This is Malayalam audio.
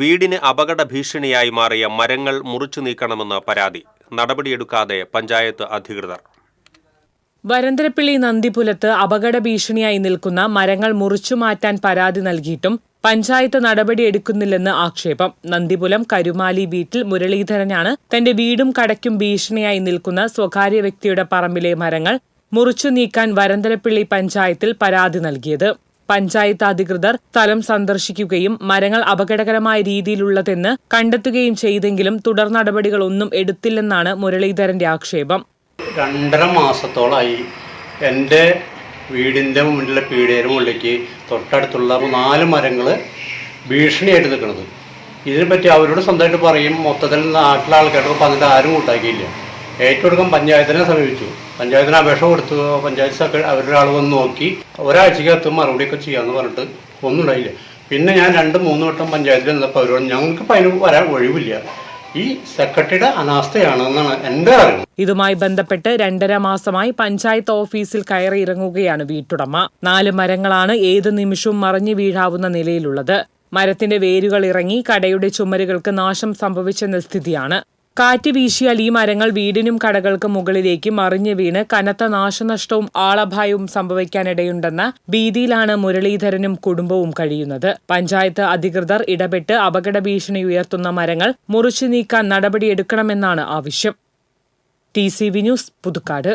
വീടിന് അപകട ഭീഷണിയായി മാറിയ മരങ്ങൾ മുറിച്ചു നീക്കണമെന്ന പരാതി നടപടിയെടുക്കാതെ പഞ്ചായത്ത് അധികൃതർ. വരന്തരപ്പിള്ളി നന്ദിപുലത്ത് അപകട ഭീഷണിയായി നിൽക്കുന്ന മരങ്ങൾ മുറിച്ചു മാറ്റാൻ പരാതി നൽകിയിട്ടും പഞ്ചായത്ത് നടപടിയെടുക്കുന്നില്ലെന്ന് ആക്ഷേപം. നന്ദിപുലം കരുമാലി വീട്ടിൽ മുരളീധരനാണ് തന്റെ വീടും കടയ്ക്കും ഭീഷണിയായി നിൽക്കുന്ന സ്വകാര്യ വ്യക്തിയുടെ പറമ്പിലെ മരങ്ങൾ മുറിച്ചു നീക്കാൻ വരന്തരപ്പിള്ളി പഞ്ചായത്തിൽ പരാതി നൽകിയത്. പഞ്ചായത്ത് അധികൃതർ സ്ഥലം സന്ദർശിക്കുകയും മരങ്ങൾ അപകടകരമായ രീതിയിലുള്ളതെന്ന് കണ്ടെത്തുകയും ചെയ്തെങ്കിലും തുടർ നടപടികളൊന്നും എടുത്തില്ലെന്നാണ് മുരളീധരന്റെ ആക്ഷേപം. രണ്ടര മാസത്തോളമായി എന്റെ വീടിന്റെ മുന്നിലെ പീടികയുടെ മുകളിലേക്ക് തൊട്ടടുത്തുള്ള നാല് മരങ്ങൾ ഭീഷണിയായിട്ട് നിൽക്കുന്നത് ഇതിനെപ്പറ്റി അവരോട് സ്വന്തമായിട്ട് പറയും. മൊത്തത്തിൽ നാട്ടിലെ ആൾക്കാരോട് പറഞ്ഞിട്ട് ആരും കൂട്ടാക്കിയില്ല. ഏറ്റെടുക്കാൻ പഞ്ചായത്തിനെ സമീപിച്ചു. പഞ്ചായത്തിന് അപേക്ഷ കൊടുത്തു. പഞ്ചായത്ത് സെക്രട്ടറി ആൾ വന്ന് നോക്കി. ഒരാഴ്ചക്കകത്ത് മറുപടിയൊക്കെ ചെയ്യാമെന്ന് പറഞ്ഞിട്ട് ഒന്നും ഉണ്ടായില്ല. പിന്നെ ഞാൻ രണ്ട് മൂന്ന് വട്ടം പഞ്ചായത്തിൽ നിന്നപ്പോൾ അവരോട് ഞങ്ങൾക്ക് അതിന് വരാൻ ഒഴിവില്ല. ഈ സെക്രട്ടറിയുടെ അനാസ്ഥയാണെന്നാണ് എന്റെ അറിവ്. ഇതുമായി ബന്ധപ്പെട്ട് രണ്ടര മാസമായി പഞ്ചായത്ത് ഓഫീസിൽ കയറി ഇറങ്ങുകയാണ് വീട്ടുടമ. നാല് മരങ്ങളാണ് ഏത് നിമിഷവും മറിഞ്ഞു വീഴാവുന്ന നിലയിലുള്ളത്. മരത്തിന്റെ വേരുകൾ ഇറങ്ങി കടയുടെ ചുമരുകൾക്ക് നാശം സംഭവിച്ചെന്ന സ്ഥിതിയാണ്. കാറ്റ് വീശിയാൽ ഈ മരങ്ങൾ വീടിനും കടകൾക്കും മുകളിലേക്ക് മറിഞ്ഞു വീണ് കനത്ത നാശനഷ്ടവും ആളഭായവും സംഭവിക്കാനിടയുണ്ടെന്ന ഭീതിയിലാണ് മുരളീധരനും കുടുംബവും കഴിയുന്നത്. പഞ്ചായത്ത് അധികൃതർ ഇടപെട്ട് അപകട ഭീഷണി ഉയർത്തുന്ന മരങ്ങൾ മുറിച്ചു നീക്കാൻ നടപടിയെടുക്കണമെന്നാണ് ആവശ്യം. T C V news Puthukkad.